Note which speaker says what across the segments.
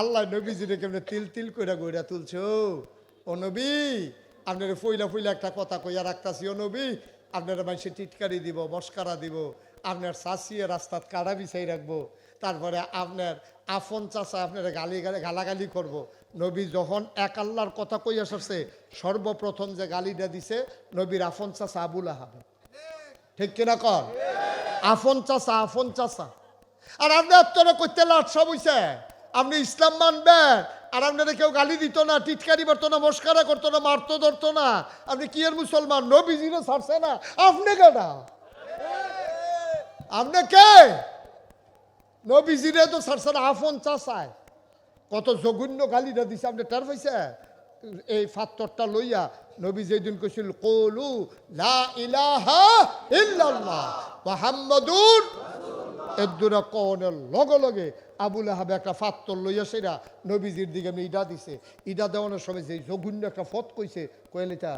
Speaker 1: আল্লাহ নবীজিরে কেমনে তিল তিল কইরা গইরা তুলছো ও নবী আপনার ফইলা ফইলা একটা কথা কইয়া রাখতাছি ও নবী আপনারা মানুষে টিটকারি দিব মস্কারা দিব আপনার চাষিয়ে রাস্তাত কাড়া বিছাই রাখব তারপরে আপনার আফন চাষা আপনার গালি গালি গালাগালি করব। নবী যখন এক আল্লাহর কথা কই আসছে সর্বপ্রথম যে গালিটা দিছে নবীর আফন চাষা আবুল আহাবে। ঠিক কিনা কর আফন চাষা আফন চাষা আর আপনি আত্মরা করতে লাটসা বইছে। আপনি ইসলাম মানবেন। আর আপনারা কেউ গালি দিত না, টিটকারি মারতো না, মস্কারা করতো না, মারতো ধরতো না। আপনি কি এর মুসলমান? নবীজিরে ছাড়ছে না। আপনি কেনা? আপনি কে? নবীজিরে তো ছাড়ছে না। আফন চাষায় কত জঘন্য গালিটা দিছে, আপনি টার পাইছে এই ফাত্তরটা লইয়া নবী যেদিন কইছিল, কলু লা ইলাহা ইল্লাল্লাহ মুহাম্মাদুর এদুরা কনের লগে লগে আবুল আহাবে একটা ফাত্তর লইয়া সেরা নবীজির দিকে আমি ইডা দিছে। ইডা দেওয়ানোর সময় যে জঘন্য একটা ফত কইছে কইলিটা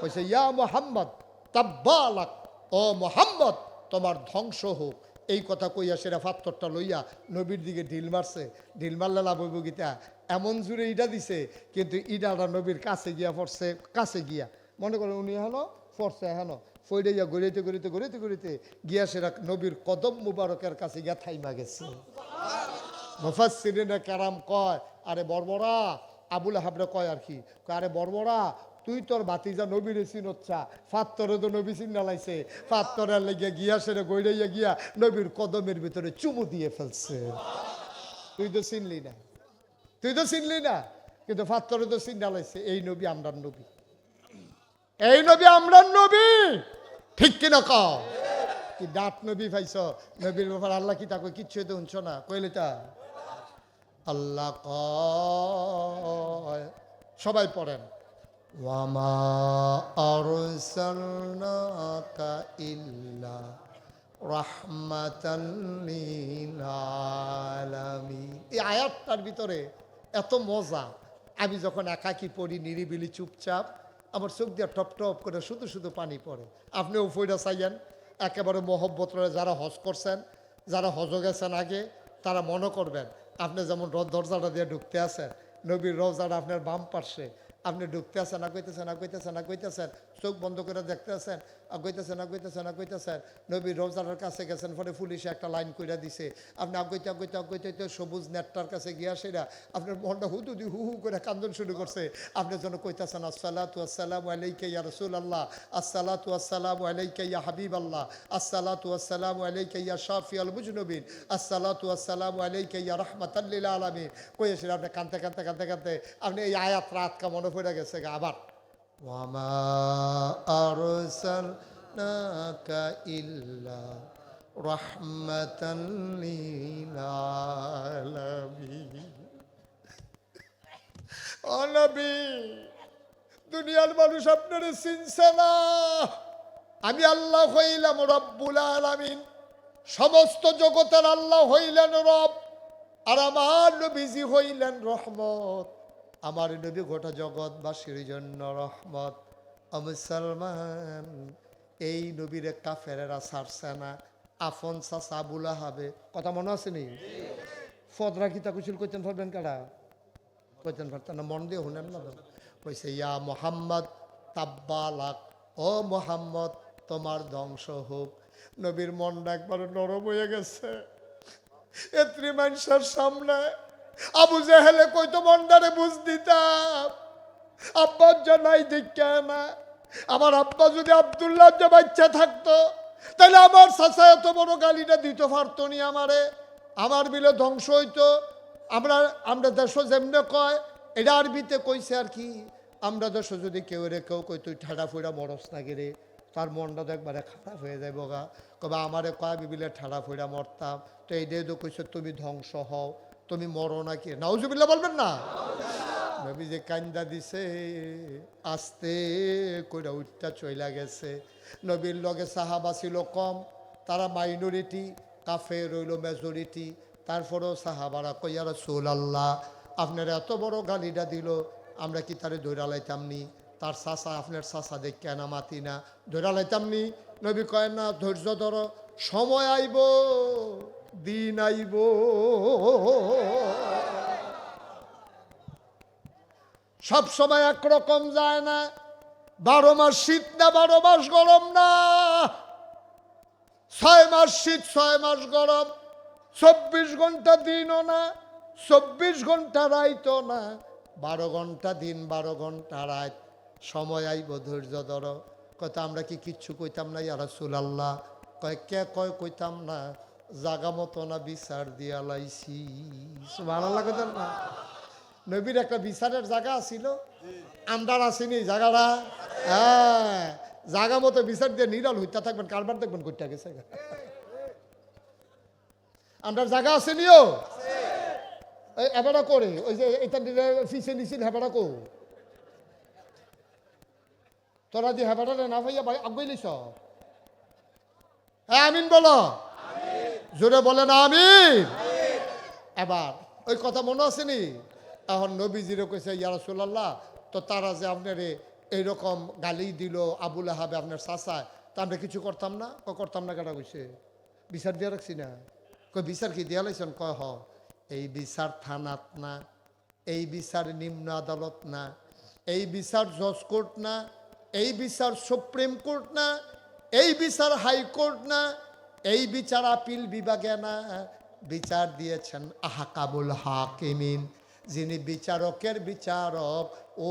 Speaker 1: কইছে, ইয়া মোহাম্মদ, তাব্বালাক, ও মোহাম্মদ, তোমার ধ্বংস হোক। এই কথা কইয়া সেরা ফাত্তরটা লইয়া নবীর দিকে ঢিল মারছে। ঢিল মারলে লাভ হইব গীতা এমন জুড়ে ইডা দিছে, কিন্তু ইডাটা নবীর কাছে গিয়া পড়ছে, কাছে গিয়া। মনে করেন উনি হেন পড়ছে হেন ফইডে গিয়া গড়িতে গড়িতে গড়িতে গিয়া সেরা নবীর কদম মুবারকের কাছে গিয়া থাইমা গেছে। মুফাসসিরিনে কারাম কয়, আরে বর্বরা আবুল হাবরে কয় আর কি আরে বর্বরা তুই তোর বাতিজা নবীরে চিনচ্ছা ফাত্তরে তো নবী চিন্না লাইছে ফাত্তরের লেগে গিয়া সেরে গইড়াইয়া গিয়া নবীর কদমের ভিতরে চুমু দিয়ে ফেলছে। তুই তো চিনলি না, তুই তো চিনলি না, কিন্তু ফাত্তরে তো চিন্না লাইছে, এই নবী আমরার নবী, এই নবী আমরার নবী। ঠিক কিনা কও? কি দাঁত নবী পাইছ? নবীর ব্যাপার আল্লাহ কি তাকে কিচ্ছু তো শুনছ না? কইলে তা আল্লাহ ক সবাই পড়েন। ওয়ামা আরসালনাকা ইল্লা এই আয়াতটার ভিতরে এত মজা। আমি যখন একাকি পড়ি, নিরিবিলি, চুপচাপ আমার চোখ দিয়ে টপ টপ করে শুধু শুধু পানি পড়ে। আপনিও ফইরা চাইয়েন, একেবারে মহব্বত যারা হজ করছেন, যারা হজ গেছেন আগে, তারা মনে করবেন, আপনি যেমন দরজাটা দিয়ে ঢুকতে আছেন, নবীর রোজাটা আপনার বাম পার্শ্বে। আপনি ঢুকতে আছেন কইতেছেন, না আগাইতেছেন চোখ বন্ধ করে দেখতে আছেন আগাইতেছেন আগাইতেছেন আগাইতেছেন। নবীর রোজাটার কাছে গেছেন, পরে পুলিশে একটা লাইন কইরা দিছে, আপনি আগাইতে আগাইতে আগাইতে সবুজ নেটটার কাছে গিয়া সেরা আপনার মনটা হুদুদি হু হু করে কান্দন শুরু করছে। আপনি যেন কইতেছেন, আসসালাতু আসসালামু আলাইকা ইয়া রাসূলুল্লাহ, আসসালাতু আসসালামু আলাইকা ইয়া হাবিব হাবিবাল্লাহ, আসসালাতু আসসালামু আলাইকা ইয়া শাফিয়াল মুজনবিন, আসসালাতু আসসালামু আলাইকা ইয়া রাহমাতাল লিল আলামিন। কই এসে আপনি কানতে কানতে কানতে কানতে আপনি এই আয়াত রাত কা মনে পড়ে গেছে আবার। আরসালনাকা ইল্লা রাহমাতাল লিল আলামিন ও দুনিয়ার মানুষ আপনারে চিনছে না আমি আল্লাহ হইলাম রব্বুল আলামিন। সমস্ত জগতের আল্লাহ হইলেন রব, আর আমার নবীজি হইলেন রহমত। আমার নবী গোটা জগৎবাসীর জন্য রহমত। ও মুসলমান এই নবীরে কাফেরেরা ছাড়ছে না। আফন চাচা বুলা হবে কথা মনে আছে নি? ফদরা কিতা কুশল করতেন পারবেন কারা? কইতেন পারতেন মন দিয়ে শুনেন না। কইছে, ইয়া মোহাম্মদ, তাব্বালাক। ও মোহাম্মদ, তোমার ধ্বংস হোক। নবীর মনটা একবার নরম হয়ে গেছে। এত্রি মানুষের সামনে আবু জেহেলে কইতো মন্ডারে বুঝ দিতাম। আব্বার জানাই দেখা না। আমার আব্বা যদি আবদুল্লাহ যে বাচ্চা থাকতো তাহলে আমার চাচা এত বড় গালিটা দিতে পারতো নি আমারে। আমার বিলে ধ্বংস হইতো। আমরা আমরা দেশ যেমনে কয় এটা আরবিতে কইছে আর কি, আমরা দেশ যদি কেউ রে কেউ কই তুই ঠাডা ফুড়া মরস না রে, তার মনটা তো একবারে খারাপ হয়ে যাইব গা কবে আমারে কয় বিবিলে ঠাডা ফুড়া মরতাম। তো এই দিয়ে তো কইছে, তুমি ধ্বংস হও। তুমি মরো নাকি? নাউজুবিল্লাহ বলবেন না। নবী যে কান্দা দিছে, আস্তে কইরা উঠটা চইলা গেছে। নবীর লগে সাহাবা ছিল কম, তারা মাইনরিটি কাফে রইল মেজরিটি। তারপরেও সাহাবারা কইয়া রসুল আল্লাহ আপনার এত বড় গালিটা দিল, আমরা কি তারে দৈরা লাইতাম নি? তার চাষা আপনার চাষা দেখে না মাতি না। দৈরা লাইতাম নি? নবী কয়, না, ধৈর্য ধরো, সময় আইব। দিন আইব সব সময় একরকম যায় না। বারো মাস শীত না, বারো মাস গরম না। ছয় মাস শীত, ছয় মাস গরম। চব্বিশ ঘণ্টা দিনও না, চব্বিশ ঘণ্টা রাইতও না। বারো ঘণ্টা দিন, বারো ঘণ্টা রাত। সময় আইব ধৈর্য ধর। কয়তো আমরা কি কিচ্ছু কইতাম না ইয়ারা সুলাল্লাহ কয় কে কয় কইতাম না। জাগা মতো না বিচার দিয়া লাইছি। ভালো লাগতেন না। নবীর একটা বিচারের জায়গা ছিল আমদার আসেনি জায়গাটা হ্যাঁ জায়গা মতো বিচার দিয়ে নিরল হইতা থাকবেন, কারবার দেখবেন করতে গেছে। আমদার জায়গা আসেনিও? এবারা করে, ওই যে এটা ফিসে নিছিল হেবারা কো। তোরা যে হেবারা না ভাইয়া ভাই আগুই লিস হ্যাঁ আমিন বলো। জোরে বলে না আমিন। এবার, ওই কথা মনে আসেনি এখন নবীজিরে কইছে, ইয়া রাসূলুল্লাহ, তো তারা যে আপনার এইরকম গালি দিল আবুল আহাবে আপনার চাচায় তা আমরা কিছু করতাম না? ও করতাম না কেটা কইছে? বিচার দিয়ে রাখছি না? কই বিচার কি দিয়া লাইছেন? কয়, হ। এই বিচার থানাত না, এই বিচার নিম্ন আদালত না, এই বিচার জজ কোর্ট না, এই বিচার সুপ্রিম কোর্ট না, এই বিচার হাইকোর্ট না এই বিচার আপিল বিভাগে না, বিচার দিয়েছেন আহাকাবুল হাকিমিন, যিনি বিচারকের বিচারক। ও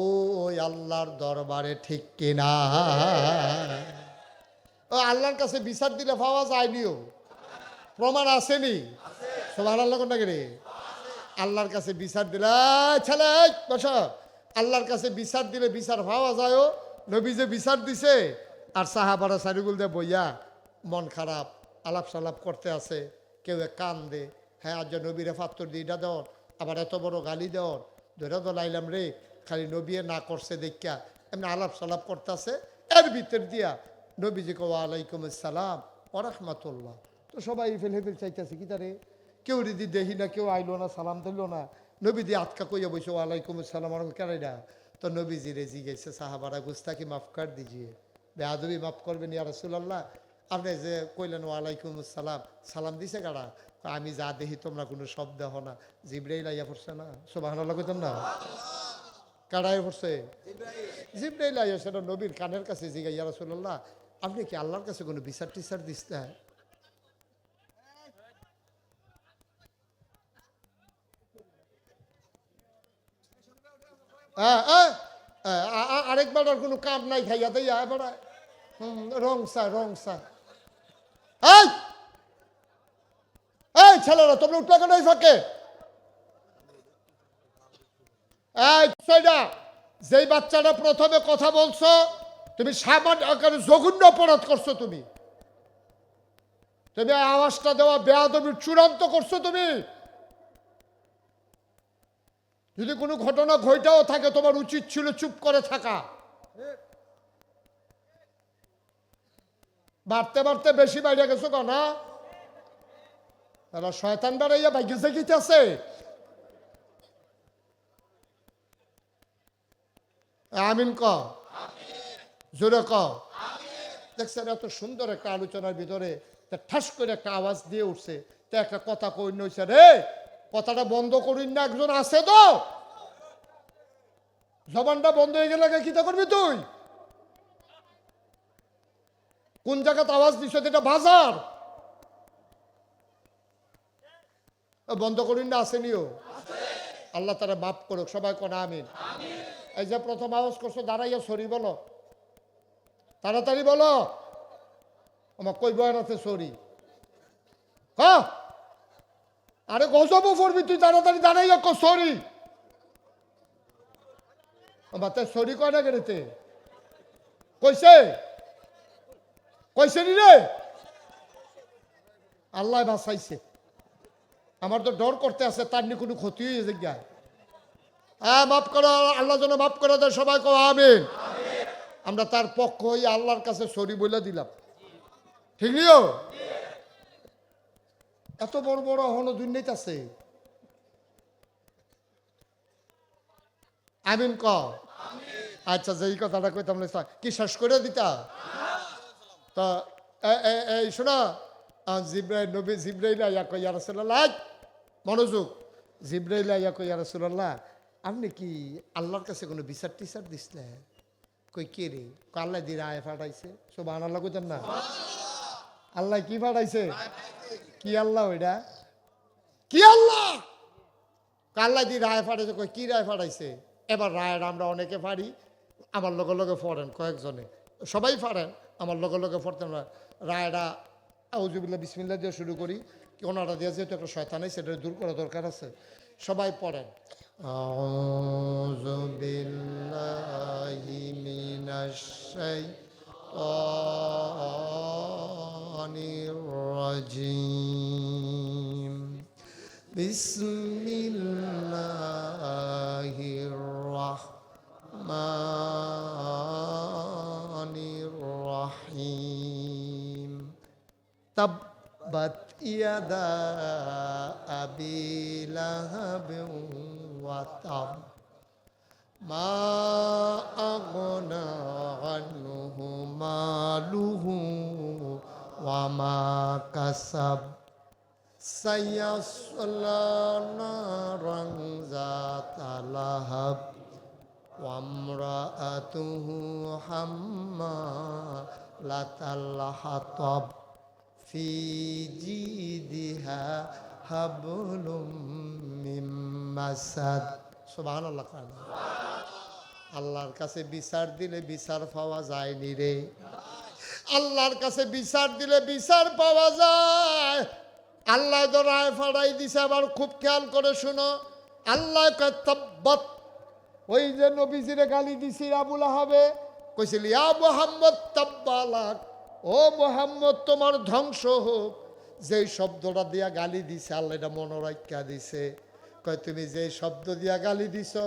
Speaker 1: আল্লাহর দরবারে ঠিক কিনা? ও, আল্লাহর কাছে বিচার দিলে পাওয়া যায়নিও প্রমাণ আসেনি। সবার আল্লাহ কোনটা রে আল্লাহর কাছে বিচার দিলে ছেলে বস। আল্লাহর কাছে বিচার দিলে বিচার পাওয়া যায়ও নবী যে বিচার দিছে, আর সাহাবারা সারিগুল দে বইয়া মন খারাপ। আলাপ সালাপ করতে আছে, কেউ কান দে হ্যাঁ আজ নবীরে ফাত্তর দিয়ে এটা দেওয়ার, আবার এত বড় গালি দেওয়ার, ধরে তো লাইলাম রে, খালি নবীয়ে না করছে দেখা এমনি আলাপ সালাপ করতেছে এর ভিতর দিয়া নবীজি কো আলাইকুম আসসালাম ও রহমাতুল্লাহ। তো সবাই ফেলে ফেল চাইতেছে, কি তারে? কেউ যদি দেখি না, কেউ আইলো না, সালাম দিল না। নবী দিয়ে আটকা কইয়া বসে ওয়ালাইকুম আসসালাম আর কেনাইডা তো নবীজি রেজি গেছে সাহাবারা গুস্তাকি মাফ কর দিজিয়ে। বেআবি মাফ করবেন, ইয়া রসুল্লাহ আপনি যে কইলেন, ওয়ালাইকুম সালাম সালাম দিছে কারা? আমি যা দেখি তোমরা কোনো শব্দ হো না। জিব্রাইল আইয়া পড়ছে না? সোবাহান কইতাম না? কারাই পড়ছে? জিব্রাইল আইয়া সেটা নবীর কানের কাছে জিগা ইয়া রসুল্লাহ আপনি কি আল্লাহর কাছে কোনো বিচার টিচার আ- আরেকবার আর কোনো কাম নাই, খাইয়া দিয়া এবার রং সা রং সা এই এই ছেলেরা, তোমরা উঠলে কেন ফাঁকে? যেই বাচ্চাটা প্রথমে কথা বলছো, তুমি সামান্য জঘন্য অপরাধ করছ তুমি। তুমি আওয়াজটা দেওয়া বেয়াদবির চূড়ান্ত করছ তুমি। যদি কোনো ঘটনা ঘটাও থাকে, তোমার উচিত ছিল চুপ করে থাকা। বাড়তে বাড়তে বেশি বাইরে গেছো কেন তারা শয়তান বেড়াইয়া ভাগ্য দেখিতেছে আমিন ক। জোরে ক। দেখছেন এত সুন্দর একটা আলোচনার ভিতরে ঠাস করে একটা আওয়াজ দিয়ে উঠছে। তা একটা কথা কই নইছে রে কথাটা বন্ধ করিন না একজন আছে তো? জবানটা বন্ধ হয়ে গেলে কি তা করবি তুই? কোন জায়গাতে আওয়াজ দিছ এটা বাজার ও, বন্ধ করিন না আসেনিও আল্লাহ তারা মাফ করুক, সবাই কোন আমিন। এই যে প্রথম আওয়াজ করছ, দাঁড়াইয়া সরি বলো। তাড়াতাড়ি বলো। আমার কই বয়ান আছে, সরি। হ্যাঁ আরে গজবও পড়বি তুই তাড়াতাড়ি দাঁড়াইয়া কো, সরি। আমার তাই সরি কয় না গেড়েতে কইছে? কইছে নি রে? আল্লাহ বাঁচাইছে। আমার তো ডর করতে আছে, তার নিয়ে কোনো ক্ষতি হয়ে যায় হ্যাঁ মাফ করো আল্লাহ যেন মাফ করে দেয় সবাই কো আমিন। আমরা তার পক্ষ হয়ে আল্লাহর কাছে সরি বলে দিলাম। ঠিক নিও এত বড় বড় হন দুর্নীতি আছে। আমিন ক আচ্ছা যে এই কথাটা কইতাম কি শেষ করে দিতা? তা এই শোনা জিব্রাইল, নবী জিব্রাইল আয়া কই ইয়া মনোযোগ। জিব্রাইল আয়া কই ইয়া রাসূলুল্লাহ, আপনি কি আল্লাহর কাছে কোনো বিচার টিচার দিসলে? কই কে রে? আল্লাহ দিয়ে রায় ফাটাইছে সব আল্লাহ কইতেন না। আল্লাহ কি ফাটাইছে কি আল্লাহ ওইটা? কি আল্লাহ? কাল্লা দি রায় ফাটাইছে কই কি রায় ফাটাইছে এবার রায়ের আমরা অনেকে ফাড়ি আমার লগে লগে ফরেন কয়েকজনে। সবাই ফাড়েন আমার লগে লগে পড়তেন রায়টা আউজুবিল্লা বিসমিল্লা দিয়ে শুরু করি। ওনারা দিয়ে যেহেতু একটা আছে, সেটা দূর করা দরকার আছে। সবাই পড়েন। আউযু تبت يدا أبي لهب وتب ما أغنى عنه ماله وما كسب سيصلى نارا ذات لهب وامرأته حمالة الحطب في جيدها حبل من مسد سبحان الله قال আল্লাহর কাছে বিচার দিলে বিচার পাওয়া যায়নি রে আল্লাহর কাছে বিচার দিলে বিচার পাওয়া যায় আল্লাহ তো রায় ফাড়াই দিছে আবার খুব খেয়াল করে শুনো আল্লাহ কয় তাব্বাত ওই যে নবীজিরে গালি দিছি আবুল আহাবে কইছিল ইয়া মোহাম্মদ তাব্বালাক ও মোহাম্মদ, তোমার ধ্বংস হোক। যেই শব্দটা দিয়া গালি দিছে, আল্লাহ এটা মনোরাখ্যা দিছে। কয়, তুমি যে শব্দ দিয়া গালি দিছ,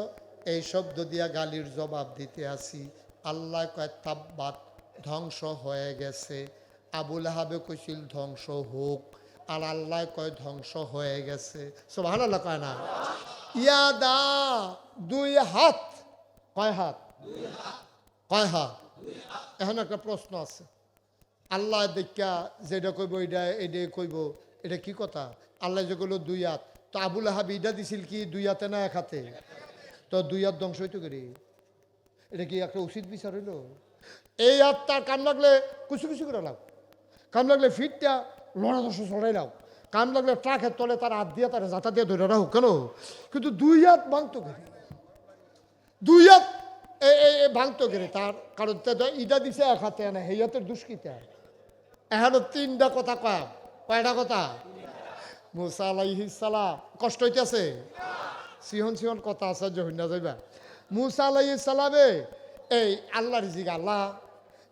Speaker 1: এই শব্দ দিয়া গালির জবাব দিতে আসি। আল্লাহ কয়, তাব্বাত, ধ্বংস হয়ে গেছে। আবুল আহাবে কইছিল, ধ্বংস হোক। আর আল্লাহ কয়, ধ্বংস হয়ে গেছে। সব ভালো কয় না? ইয়াদা, দুই হাত। কয় হাত? কয় হাত। এখন একটা প্রশ্ন আছে। আল্লাহ দেখা যেটা কইব, এটা এটা কইব। এটা কি কথা? আল্লাহ যে কইল দুই হাত। তো আবুল আহাব ইটা দিছিল কি, দুই হাতে না এক হাতে? তো দুই হাত ধ্বংস হইতো করি? এটা কি একটা উচিত বিচার হইল? এই হাত তার কাম লাগলে কুচু কুচু করে লাগ কাম লাগলে ফিটটা লড়া দশ চড়াই লাও। কাম লাগলে ট্রাকের তলে তার হাত দিয়ে তার যাতা দিয়ে ধরে রাখো কেন? কিন্তু দুই হাত ভাঙতো করে? দুই হাত ভাঙতো করে? তার কারণ ইটা দিছে এক হাতে না সেই হাতের দুষ্কৃতা এখানে তিনটা কথা কয়। কয়টা কথা? মুসা আলাইহিস সালাম। কষ্ট হইতেছে? সিহন সিহন কথা আছে যে হইনা যাইবা। মুসা আলাইহিস সালামে এই আল্লাহর জিগ আল্লাহ।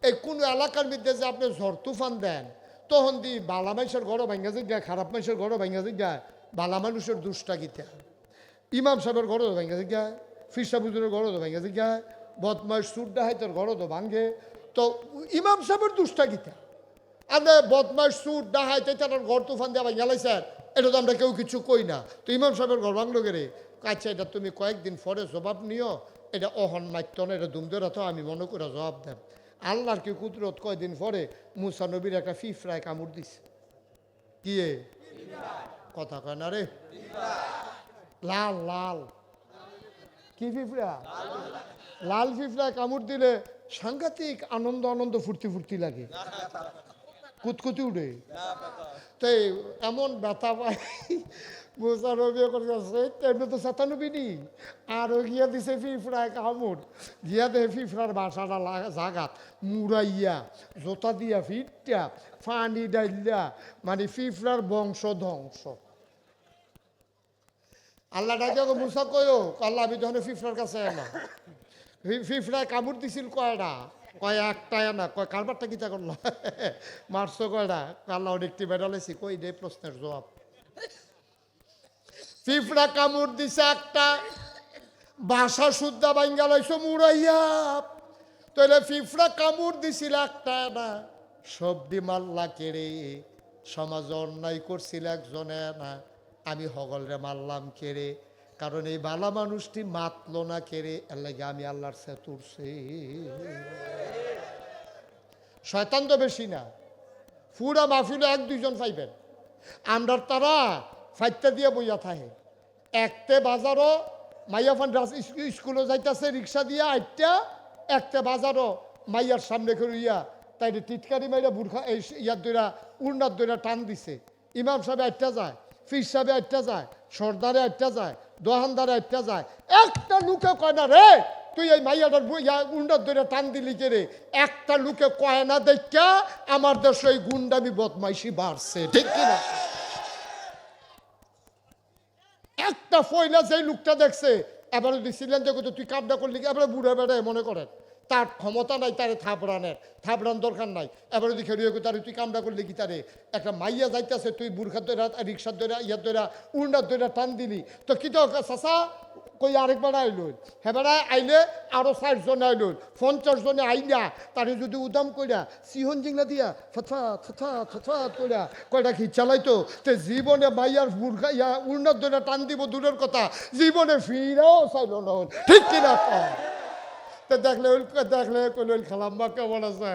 Speaker 1: এই কোন এলাকার মধ্যে যে আপনি ঝড় তুফান দেন, তখন দি বালা মানুষের ঘরও ভাঙ্গা জিজ্ঞা খারাপ মানুষের ঘরও ভাঙ্গা জিজ্ঞা বালা মানুষের দুষ্টা গীতা। ইমাম সাহেবের ঘরও ভাঙ্গা জিজ্ঞা ফিরসা বুজুরের ঘরও তো ভাঙ্গা জিজ্ঞা বদমাস সুরডা হাইতের ঘরও তো ভাঙ্গে তো ইমাম সাহেবের দুষ্টা গীতা। আমরা বদমাস সুর ডাহাইতে তার ঘর, তুফান দেওয়া গেলাইছে এটা তো আমরা কেউ কিছু কই না। তো ইমাম সাহেবের ঘর ভাঙলো গেলে আচ্ছা এটা তুমি কয়েকদিন পরে জবাব নিও। এটা অহন নাট্য না, এটা দুমদরা তো আমি মনে করে জবাব দেন আল্লাহর কি কুদরত? কয়দিন পরে মুসা নবীর একটা ফিফরায় কামড় দিছে। কি এ? কথা কয় না রে? লাল লাল। কি ফিফরা? লাল ফিফরা কামড় দিলে সাংঘাতিক আনন্দ আনন্দ ফুর্তি ফুর্তি লাগে। কুতকুতি উঠে। তাই এমন ব্যথা পাই আর গিয়া দিছে ফিফড়ায় বাসাটা মুড়াইয়া, জোতা দিয়া ফিটটা ফানি মানে ফিফড়ার বংশ ধ্বংস। আল্লাহ ডাকে কয়ও আল্লাহ, আমি ফিফড়ার কাছে এলাম কামড় দিছিল কয়টা? কয় একটা না, কয় কারবারটা কিতা করল? মারছো কয়টা? আল্লাহ অনেকটি বেড়ালেছি কই দে প্রশ্নের জবাব? ফিফড়া কামড় দিছে একটা, বাসা শুদ্ধা বাঙ্গা লাইছো মুড়াইয়া। তাহলে ফিফড়া কামড় দিছিল একটা না সবদি মাল্লা কেড়ে সমাজ অন্যায় করছিল একজনে না, আমি হগলরে মারলাম কেড়ে। কারণ এই বালা মানুষটি মাতলো না কেড়ে, এর আমি আল্লাহর সে তুরছি শয়তান তো বেশি না। ফুরা মাহফিলে এক, দুইজন পাইবেন আমরার তারা ফাইতে দিয়ে বইয়া থাকে। একতে বাজারও মাইয়া ফান স্কুলে যাইতাছে, রিক্সা দিয়ে আটটা একটা বাজারও মাইয়ার সামনে করে ইয়া তাই টিটকারি মাইরা বুর্খা এই ইয়ার দইরা, উড়নার দইরা টান দিছে। ইমাম সাহেব আটটা যায়। ফির সাহেব আটটা যায় সর্দারে আটটা যায় দোহানদারে আটটা যায়। একটা লুকে কয় না রে তুই এই মাইয়াটার ইয়া উন্ডার টান দিলি কে রে? একটা লুকে কয় না দেখা আমার দেশে এই গুন্ডামি বদমাইশি বাড়ছে ঠিক কিনা? একটা ফয়লা যেই লোকটা দেখছে এবারে দিছিলেন কইতো, তুই কামটা করলি? এবারে বুড়ে বেড়ে মনে করেন। তার ক্ষমতা নাই, তারে থাপড়ানের থাপড়ান দরকার নাই। এবারে দিকে রিয়ে তারে তুই কামটা করলি কি তারে? একটা মাইয়া যাইতেছে, তুই বুর্খার দইরা রিক্সার দইরা ইয়ার দইরা উন্ডার দইরা টান দিলি। তো কি তো চাষা কই আরেকবার আইলুন। হেবারা আইলে আরও ষাট জন আইলুন। পঞ্চাশ জনে আইলা। তারে যদি উদাম কইরা, সিহন জিংলা দিয়া থথা থথা থথা কইরা, কয়টা কি চালাইতো তে? জীবনে মাইয়ার বুর্খা ইয়া উন্নত ধরে টান দিব দূরের কথা। জীবনে ফিরাও চাইল না ঠিক কিনা? তো দেখলে দেখলে কইল খালাম্মা কেমন আছে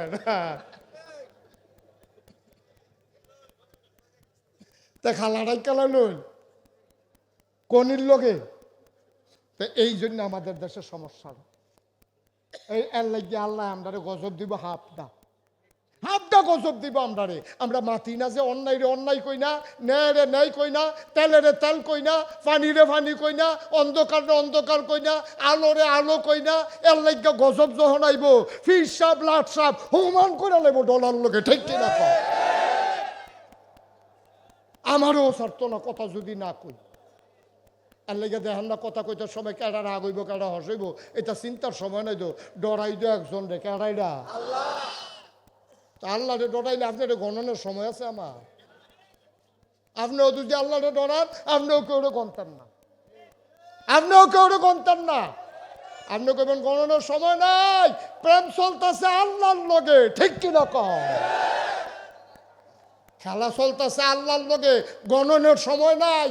Speaker 1: তা খালাটাই খেলালুন কনির লোকে তো এই জন্য আমাদের দেশের সমস্যা। এই এর লাগিয়ে আল্লাহ আমরা গজব দিব হাফ দা দা গজব দিব আমরারে। আমরা মাতি না যে অন্যায় রে অন্যায় কই না, ন্যায় রে ন্যায় কই না, তেলে রে তেল কই না, পানি রে পানি কই না, অন্ধকার রে অন্ধকার কই না, আলো রে আলো কই না, এর লাগে গজব যখন আইব ফির সাপ, লাট সাপ, হুমান করে লাইব ডলার লোকে ঠিক কিনা কয়? আমারও সারত না, কথা যদি না কই। আর লেগে দেখেন না, কথা কইতে সময় কেডা রাগ হইব, কেডা হসইব এটা চিন্তার সময় নাই তো। ডরাই দো একজন রে, কেডাইডা? তা আল্লাহরে ডরাইলে আপনার গণনের সময় আছে আমার। আপনিও যদি আল্লাহরে ডরান, আপনিও কেউ গন্তান না। আপনিও কেউ গন্তান না। আপনি কইবেন গণনের সময় নাই, প্রেম চলতেছে আল্লাহর লগে, ঠিক কিনা কম খেলা চলতেছে আল্লাহর লগে, গণনের সময় নাই।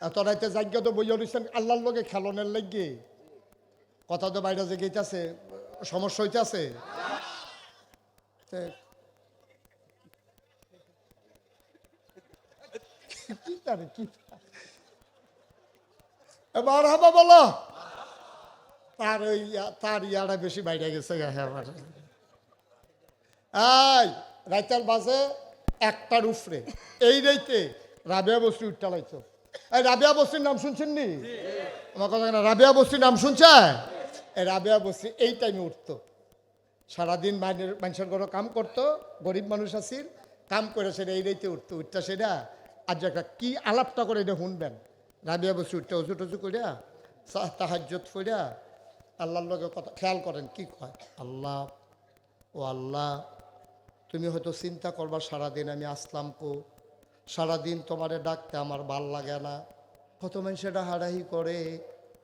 Speaker 1: এত রাইতে যাজ্ঞা তো বইয়া রয়েছেন আল্লাহর লগে খেলনের লাগে। কথা তো বাইরে যে গেইতাছে সমস্যা হইতাছে? এবার হাবা বলো। তার ওই তার ইয়াটা বেশি বাইরে গেছে গা হ্যাঁ এই রাইতার বাজে একটার উফরে এই রাইতে রাবিয়া বস্তি উঠটা লাইতো এই রাবিয়া বস্তির নাম শুনছেন নি? আমার কথা রাবিয়া বস্তির নাম শুনছে? রাবিয়া বস্তি এই টাইমে উঠতো। সারাদিন মাইনের মানুষের ঘরে কাম করতো, গরিব মানুষ আছিল, কাম করে সেটা এই রাইতে উঠতো। উঠটা সেটা আজ একটা কি আলাপটা করে এটা শুনবেন? রাবিয়া বসে উঠতে অজু টজু করিয়া তাহাজ্জত ফইরা আল্লাহর লগে কথা খেয়াল করেন, কি কয়? আল্লাহ, ও আল্লাহ, তুমি হয়তো চিন্তা করবা, সারাদিন আমি আসলাম কো? সারাদিন তোমারে ডাকতে আমার ভালো লাগে না। কত মানুষেরা হারাহি করে,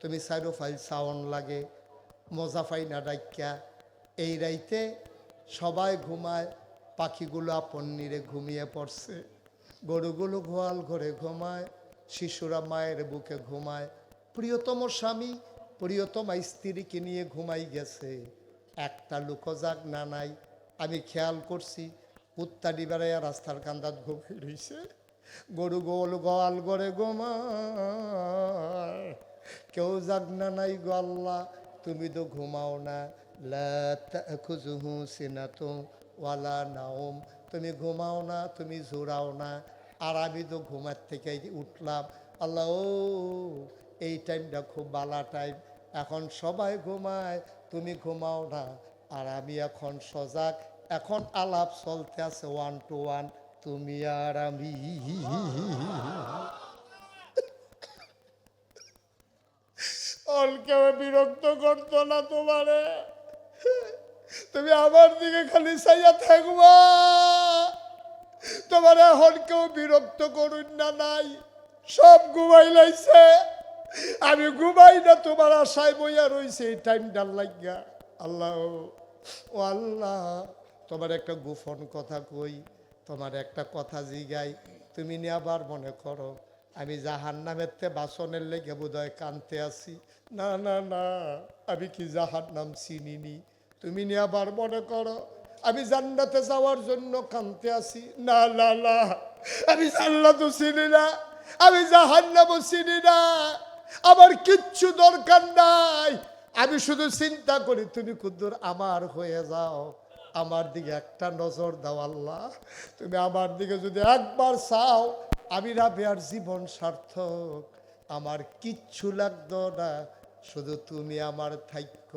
Speaker 1: তুমি সাইডো ফাইল সাউন্ড লাগে। মজা পাই না ডাক্যা এই রাইতে সবাই ঘুমায়, পাখিগুলো আপন নিরে ঘুমিয়ে পড়ছে। গরুগুলো গোয়াল ঘরে ঘুমায়, শিশুরা মায়ের বুকে ঘুমায়। প্রিয়তম স্বামী, প্রিয়তমা স্ত্রীকে নিয়ে ঘুমাই গেছে। একটা লুকোজাগ না নাই। আমি খেয়াল করছি, উত্তারি বেড়াইয়া রাস্তার কান্দাত ঘুমিয়ে রইছে। গরু গোল গোয়াল গড়ে গোমায় কেউ জাগ না নাই গো আল্লাহ তুমি তো ঘুমাও না, লা তাখুজুহু সিনাতুম ওয়ালা নাওম। তুমি ঘুমাও না, তুমি জোরাও না। আর আমি তো ঘুমার থেকে উঠলাম। আল্লাহ, ও, এই টাইমটা খুব বালা টাইম। এখন সবাই ঘুমায়, তুমি ঘুমাও না। আর আমি এখন সজাগ। এখন আলাপ চলতে আছে ওয়ান টু ওয়ান তুমি আর আমি। কেউ বিরক্ত করতো না তোমারে। তুমি আমার দিকে খালি চাইয়া থাকবা। তোমার এখন কেউ বিরক্ত করুন না, নাই। সব ঘুমাই লাইছে। আমি ঘুমাই না, তোমার আশায় বইয়া রইছে এই টাইমটার লাগিয়া আল্লাহ, ও আল্লাহ, তোমার একটা গোপন কথা কই, তোমার একটা কথা জিগাই। তুমি নিয়ে আবার মনে করো আমি জাহান নামের তে বাসনের লেগে বোধহয় কানতে আসি না না না, আমি কি জাহান নাম চিনিনি? তুমি নিয়ে আবার মনে করো, আমি জান্নাতে যাওয়ার জন্য কানতে আসি না না না, আমি জান্নাতও চিনি না, আমি জাহান্নামও চিনি না, আমার কিচ্ছু দরকার নাই। আমি শুধু চিন্তা করি, তুমি কুদ্দুর আমার হয়ে যাও, আমার দিকে একটা নজর দাও আল্লাহ। তুমি আমার দিকে যদি একবার চাও আমি রাবেয়ার জীবন সার্থক, আমার কিচ্ছু লাগতো না, শুধু তুমি আমার থাইক্য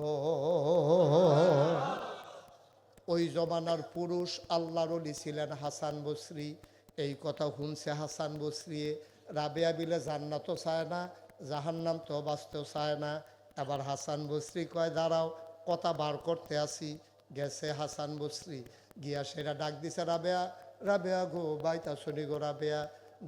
Speaker 1: ওই জমানার পুরুষ আল্লাহর অলি ছিলেন হাসান বসরি। এই কথা শুনছে হাসান বসরি, রাবেয়া বিলে জান্নাতও চায় না, জাহান্নাম তো বাঁচতেও চায় না। এবার হাসান বসরি কয়, দাঁড়াও, কথা বার করতে আসি। গেছে হাসান বসরি, গিয়া সেটা ডাক দিছে, রাবেয়া রাবেয়া গো বাইতা শুনি গো রাবেয়া।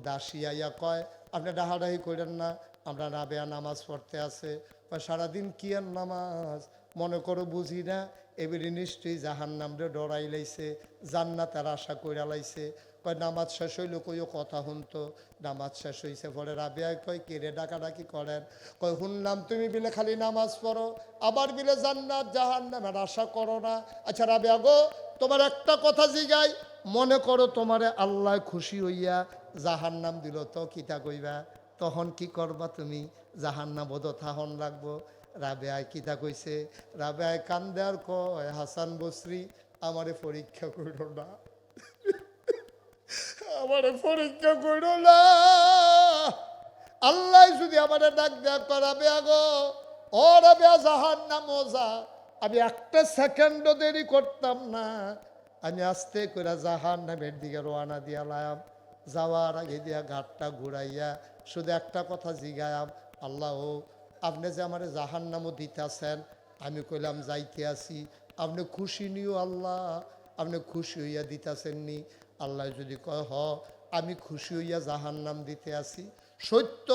Speaker 1: দাসী আইয়া কয়, আপনি ডাহাডাহি করেন না, আমরা রাবেয়া নামাজ পড়তে আছে। কয়, সারাদিন কি আর নামাজ? মনে করো বুঝি না, এবারে নিশ্চয়ই জাহান নামরে ডরাই লাইছে জান্নাতের আশা কইরা লাইছে। কয়, নামাজ শেষ হইল কইও কথা শুনতো নামাজ শেষ হইছে। পরে রাবিয়ায় কয় কেড়ে ডাকাডাকি করেন? কয় শুনলাম তুমি বিলে খালি নামাজ পড়ো, আবার বিলে জান্নাত জাহান নামের আশা করো না। আচ্ছা রাবিয়া গো, তোমার একটা কথা জিগাই মনে করো তোমারে আল্লাহ খুশি হইয়া জাহান নাম দিল, তো কিতা কইবা? তখন কি করবা তুমি? জাহান নাম থাহন লাগবো রাবেয়ায় কিতা কইছে? রাবেয়ায় কান্দে আর কয়, হাসান বসরি, আমারে পরীক্ষা করল না। আমারে পরীক্ষা করল না। আল্লাহ যদি আমারে ডাক দেয়া করাবে আগো ও রাবেয়া জাহান না যা। আমি একটা সেকেন্ডও দেরি করতাম না। আমি আস্তে করে জাহান নামের দিকে রোয়ানা দিয়া লায়াম। যাওয়ার আগে দিয়া ঘাটটা ঘুরাইয়া শুধু একটা কথা জিগায়াম, আল্লাহ, আপনি যে আমার জাহান নামও দিতেছেন, আমি কইলাম যাইতে আসি। আপনি খুশি নিও আল্লাহ, আপনি খুশি হইয়া দিতেছেন নি আল্লাহ যদি কয়, হ, আমি খুশি হইয়া জাহান নাম দিতে আসি। সত্য,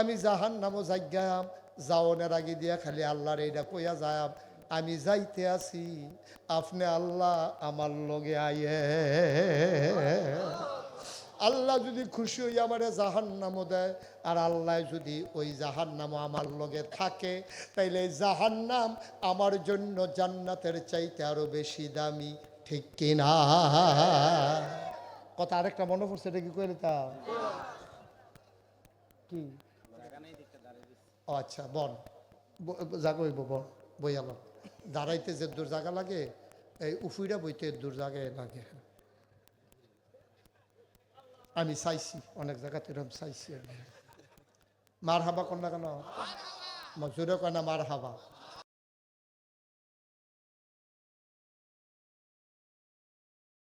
Speaker 1: আমি জাহান নামও জাগায়াম যাওনের আগে দিয়া খালি আল্লাহর এইটা কইয়া যায়াম। আমি যাইতে আছি। আপনি আল্লাহ আমার লগে আয়ে আল্লাহ যদি খুশি হই আমারে জাহান নামও দেয়, আর আল্লাহ যদি ওই জাহান নামও আমার লগে থাকে, তাইলে জাহান নাম আমার জন্য জান্নাতের চাইতে আরও বেশি দামি, ঠিক কিনা কথা আরেকটা মনে পড়ছে, এটা কি করে তা কি? আচ্ছা বন জাগইব বন বইয়াল দাঁড়াইতে যে দূর জায়গা লাগে, এই উফুইরা বইতে দূর জায়গায় লাগে। আমি চাইছি, অনেক জায়গাতে এরকম চাইছি আমি। মার হাবা কন্যা কেন? জোরে কয় না মার হাবা